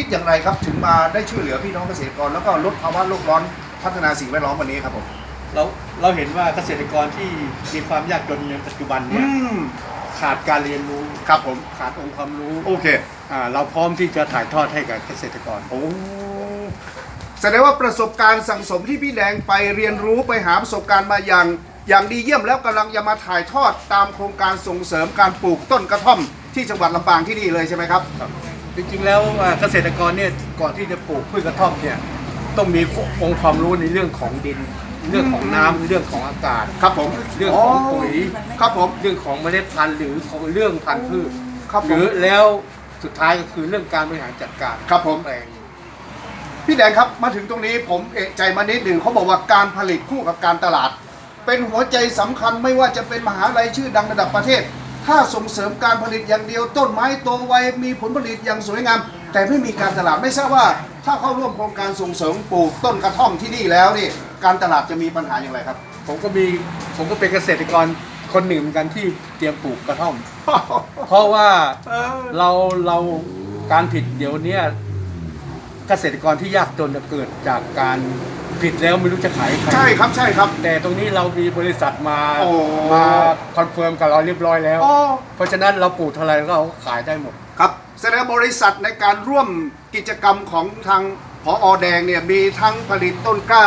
คิดอย่างไรครับถึงมาได้ช่วยเหลือพี่น้องเกษตรกรแล้วก็ลดภาวะโลกร้อนพัฒนาสิ่งแวดล้อมวันนี้ครับผมเราเราเห็นว่าเกษตรกรที่มีความยากจนในปัจจุบันอืเนี่ยมขาดการเรียนรู้ครับผมขาดองค์ความรู้โอเคอ่าเราพร้อมที่จะถ่ายทอดให้กับเกษตรกรโอ้แสดงว่าประสบการณ์สังสมที่พี่แดงไปเรียนรู้ไปหาประสบการณ์มาอย่างอย่างดีเยี่ยมแล้วกำลังจะมาถ่ายทอดตามโครงการส่งเสริมการปลูกต้นกระท่อมที่จังหวัดลำปางที่นี่เลยใช่ไหมครับ จริงๆแล้วอ่าเกษตรกรเนี่ยก่อนที่จะปลูกพืชกระท่อมเนี่ยต้องมีองค์ความรู้ในเรื่องของดิน เรื่องของน้ำเรื่องของอากาศ ครับผมเรื่องของปุ๋ย ครับผม เรื่องของเมล็ดพันธุ์หรือของเรื่องพันธุ์พืชครับหผรืมอแล้วสุดท้ายก็คือเรื่องการบริหารจัดการครับผม แปลง พี่แดงครับมาถึงตรงนี้ผมเอะใจมานิดหนึ่งเขาบอกว่าการผลิตคู่กับการตลาด เป็นหัวใจสำคัญไม่ว่าจะเป็นมหาลัยชื่อดังระดับประเทศ ถ้าส่งเสริมการผลิตอย่างเดียวต้นไม้โตไวมีผลผลิตอย่างสวยงาม แต่ไม่มีการตลาดไม่ทราบว่า ถ้าเข้าร่วมโครงการส่งเสริมปลูกต้นกระท่อมที่นี่แล้วนี่การตลาดจะมีปัญหาอย่างไรครับ ผมก็มีผมก็เป็นเกษตรกรคนหนึ่งเหมือนกันที่เตรียมปลูกกระท่อม เพราะว่าเราเราการผิดเดี๋ยวเนี้ย เกษตรกรที่ยากจนจะเกิดจากการผิดแล้วไม่รู้จะขายให้ใครใช่ครับใช่ครับ แต่ตรงนี้เรามีบริษัทมาโอ้ มาคอนเฟิร์มกับเราเรียบร้อยแล้ว อ๋อเพราะฉะนั้นเราปลูกเท่าไหรก็เอาขายได้หมด ครับแสดงว่าบริษัทในการร่วมกิจกรรมของทางพออแดงเนี่ยมีทั้งผลิตต้นกล้า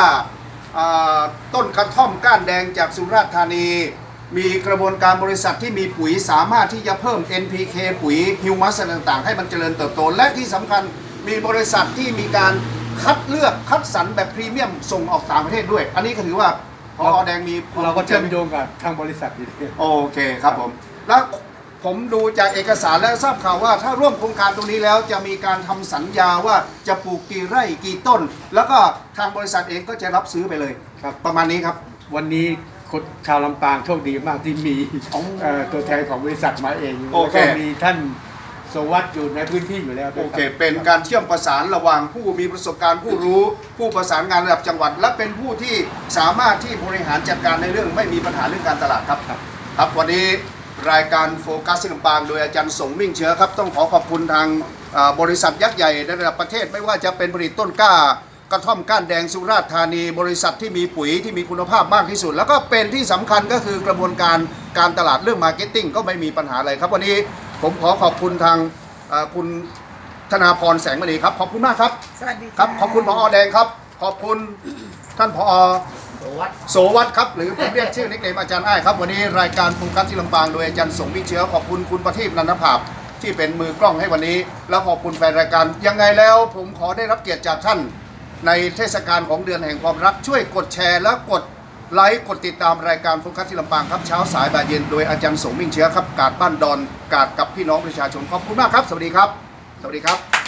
อ่าต้นกระท่อมก้านแดงจากสุราษฎร์ธานี มีกระบวนการบริษัทที่มีปุ๋ยสามารถที่จะเพิ่ม NPK ปุ๋ยฮิวมัสต่างๆ ให้มันเจริญเติบโต และที่สำคัญ มีบริษัทที่มีการคัดเลือกคัดสรรแบบพรีเมียมส่งออกต่างประเทศด้วย อันนี้ก็ถือว่าพออแดงมีเราก็เชื่อมโยงกับทางบริษัทอยู่ดีโอเคครับผม แล้วผมดูจากเอกสารแล้วทราบข่าวว่า ถ้าร่วมโครงการตรงนี้แล้วจะมีการทำสัญญาว่าจะปลูกกี่ไร่กี่ต้น แล้วก็ทางบริษัทเองก็จะรับซื้อไปเลยครับ ประมาณนี้ครับ วันนี้คนชาวลำปางโชคดีมากที่มีอ๋อเอ่อตัวแทนของบริษัทมาเองโอเคแล้วก็มีท่าน สวัสดิ์อยู่ในพื้นที่อยู่แล้วด้โอวยเครับเป็นการเชื่อมประสานระหว่างผู้มีประสบการณ์ผู้รู้ ผู้ประสานงานระดับจังหวัด และเป็นผู้ที่สามารถที่บริหารจัดการในเรื่องไม่มีปัญหาเรื่องการตลาดครับ ครับ ครับวันนี้รายการโฟกัสสิลำปางโดยอาจารย์สงมิ่งเชื้อครับ ต้องขอขอบคุณทางอ่าบริษัทยักษ์ใหญ่ในระดับประเทศไม่ว่าจะเป็นผลิตต้นกล้ากระท่อมก้านแดงสุราษฎร์ธานี บริษัทที่มีปุ๋ยที่มีคุณภาพมากที่สุด แล้วก็เป็นที่สำคัญก็คือกระบวนการการตลาดเรื่องมาร์เก็ตติ้งก็ไม่มีปัญหาอะไรครับวันนี้ ผมขอขอบคุณทางอ่าคุณธนาพรแสงมณีครับ ขอบคุณมากครับ สวัสดีครับ ขอบคุณพอแดงครับ ขอบคุณท่านพอโสวัตครับ หรือผมเรียกชื่อนิกเนมอาจารย์อ้ายครับ วันนี้รายการโฟกัสที่ลำปางโดยอาจารย์สงวิเชื้อขอบคุณคุณประทีปนันทภาพที่เป็นมือกล้องให้วันนี้ แล้วขอบคุณแฟนรายการ ยังไงแล้วผมขอได้รับเกียรติจากท่าน ในเทศกาลของเดือนแห่งความรักช่วยกดแชร์และกด ไลค์กดติดตามรายการโฟกัสที่ลำปางครับเช้าสายบ่ายเย็นโดยอาจารย์สงมิ่งเชื้อครับกาดบ้านดอนกาดกับพี่น้องประชาชนขอบคุณมากครับ สวัสดีครับ สวัสดีครับ